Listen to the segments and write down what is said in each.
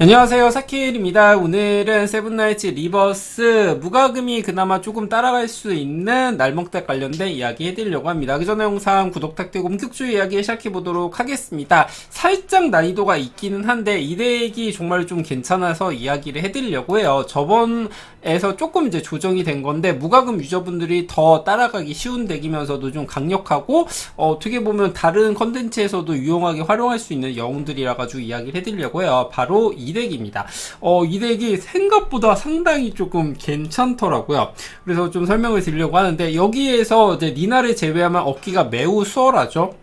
안녕하세요. 사키엘입니다. 오늘은 세븐나이츠 리버스 무과금이 그나마 조금 따라갈 수 있는 날먹달 관련된 이야기 해드리려고 합니다. 그 전에 영상 구독 탁되고 본격적인 이야기 시작해보도록 하겠습니다. 살짝 난이도가 있기는 한데 이 덱이 정말 좀 괜찮아서 이야기를 해드리려고 해요. 저번에서 조금 이제 조정이 된 건데 무과금 유저분들이 더 따라가기 쉬운 덱이면서도 좀 강력하고 어, 어떻게 보면 다른 컨텐츠에서도 유용하게 활용할 수 있는 영웅들이라 가지고 이야기를 해드리려고 해요. 바로 이 덱입니다. 어, 이 덱이 생각보다 상당히 조금 괜찮더라고요. 그래서 좀 설명을 드리려고 하는데 여기에서 이제 니나를 제외하면 얻기가 매우 수월하죠.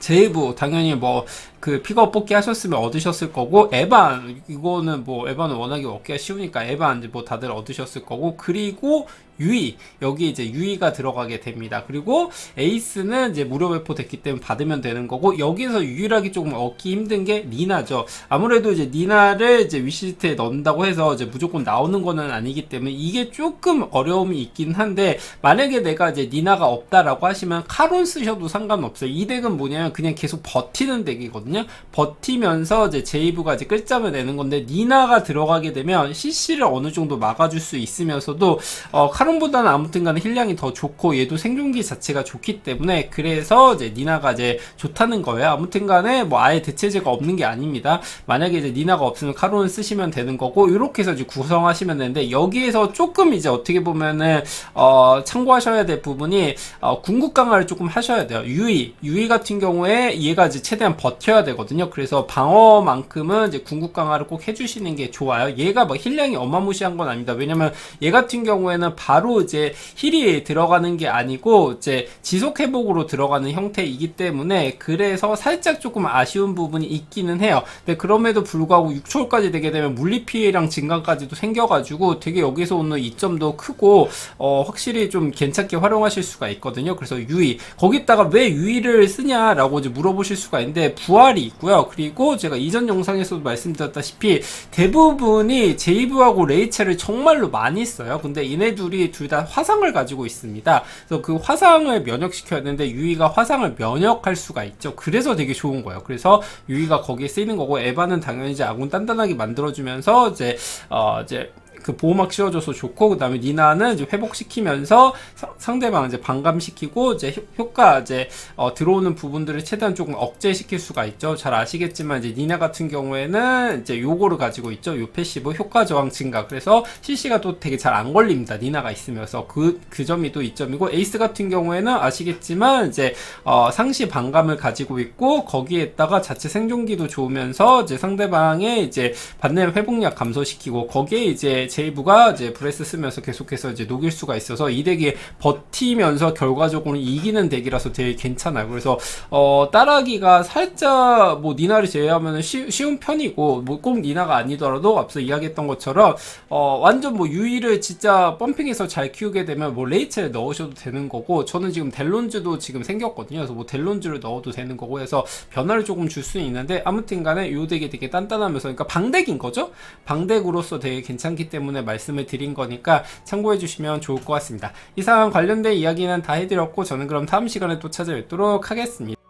제이브 당연히 뭐 그 픽업 뽑기 하셨으면 얻으셨을 거고 에반 이거는 뭐 에반은 워낙에 얻기가 쉬우니까 에반 이제 뭐 다들 얻으셨을 거고 그리고 유이 여기 이제 유이가 들어가게 됩니다. 그리고 에이스는 이제 무료 배포 됐기 때문에 받으면 되는 거고 여기서 유일하게 조금 얻기 힘든 게 니나죠. 아무래도 이제 니나를 이제 위시리트에 넣는다고 해서 이제 무조건 나오는 거는 아니기 때문에 이게 조금 어려움이 있긴 한데 만약에 내가 이제 니나가 없다라고 하시면 카론 쓰셔도 상관없어요. 이 덱은 뭐냐면 그냥 계속 버티는 덱이거든요. 버티면서 이제 제이브가 이제 끌잠을 내는 건데 니나가 들어가게 되면 CC를 어느 정도 막아줄 수 있으면서도 어, 카론보다는 아무튼간에 힐량이 더 좋고 얘도 생존기 자체가 좋기 때문에 그래서 이제 니나가 이제 좋다는 거예요. 아무튼간에 뭐 아예 대체제가 없는 게 아닙니다. 만약에 이제 니나가 없으면 카론을 쓰시면 되는 거고 이렇게 해서 이제 구성하시면 되는데 여기에서 조금 이제 어떻게 보면은 어, 참고하셔야 될 부분이 어, 궁극 강화를 조금 하셔야 돼요. 유이 유이 같은 경우에 얘가 이제 최대한 버텨 야 되거든요. 그래서 방어만큼은 이제 궁극 강화를 꼭 해주시는 게 좋아요. 얘가 뭐 힐량이 어마무시한 건 아닙니다. 왜냐면 얘 같은 경우에는 바로 이제 힐이 들어가는 게 아니고 이제 지속 회복으로 들어가는 형태이기 때문에 그래서 살짝 조금 아쉬운 부분이 있기는 해요. 근데 그럼에도 불구하고 6초까지 되게 되면 물리 피해량 증가까지도 생겨가지고 되게 여기서 오는 이점도 크고 어, 확실히 좀 괜찮게 활용하실 수가 있거든요. 그래서 유이 거기다가 왜 유이를 쓰냐라고 이제 물어보실 수가 있는데 부 활이 있고요. 그리고 제가 이전 영상에서도 말씀드렸다시피 대부분이 제이브하고 레이첼을 정말로 많이 써요. 근데 얘네 둘이 둘 다 화상을 가지고 있습니다. 그래서 그 화상을 면역시켜야 되는데 유이가 화상을 면역할 수가 있죠. 그래서 되게 좋은 거예요. 그래서 유이가 거기에 쓰이는 거고 에바는 당연히 이제 아군 단단하게 만들어주면서 이제 어 이제 그 보호막 씌워줘서 좋고 그다음에 니나는 이제 회복시키면서 사- 상대방 이제 반감시키고 이제 효, 과 이제 어, 들어오는 부분들을 최대한 조금 억제시킬 수가 있죠. 잘 아시겠지만 이제 니나 같은 경우에는 이제 요거를 가지고 있죠. 요 패시브 효과 저항 증가. 그래서 CC가 또 되게 잘 안 걸립니다. 니나가 있으면서 그그 점이 또 이점이고 에이스 같은 경우에는 아시겠지만 이제 어, 상시 반감을 가지고 있고 거기에다가 자체 생존기도 좋으면서 이제 상대방의 이제 받는 회복력 감소시키고 거기에 이제 제이브가 이제 브레스 쓰면서 계속해서 이제 녹일 수가 있어서 이 덱이 버티면서 결과적으로 이기는 덱이라서 되게 괜찮아요. 그래서 어 따라하기가 살짝 뭐 니나를 제외하면 쉬, 쉬운 편이고 뭐 꼭 니나가 아니더라도 앞서 이야기했던 것처럼 어 완전 뭐 유이를 진짜 펌핑해서 잘 키우게 되면 뭐 레이첼 넣으셔도 되는 거고 저는 지금 델론즈도 지금 생겼거든요. 그래서 뭐 델론즈를 넣어도 되는 거고 해서 변화를 조금 줄 수는 있는데 아무튼간에 요 덱이 되게 단단하면서 그러니까 방덱인 거죠. 방덱으로서 되게 괜찮기 때문에 말씀을 드린 거니까 참고해 주시면 좋을 것 같습니다. 이상 관련된 이야기는 다 해드렸고 저는 그럼 다음 시간에 또 찾아뵙도록 하겠습니다.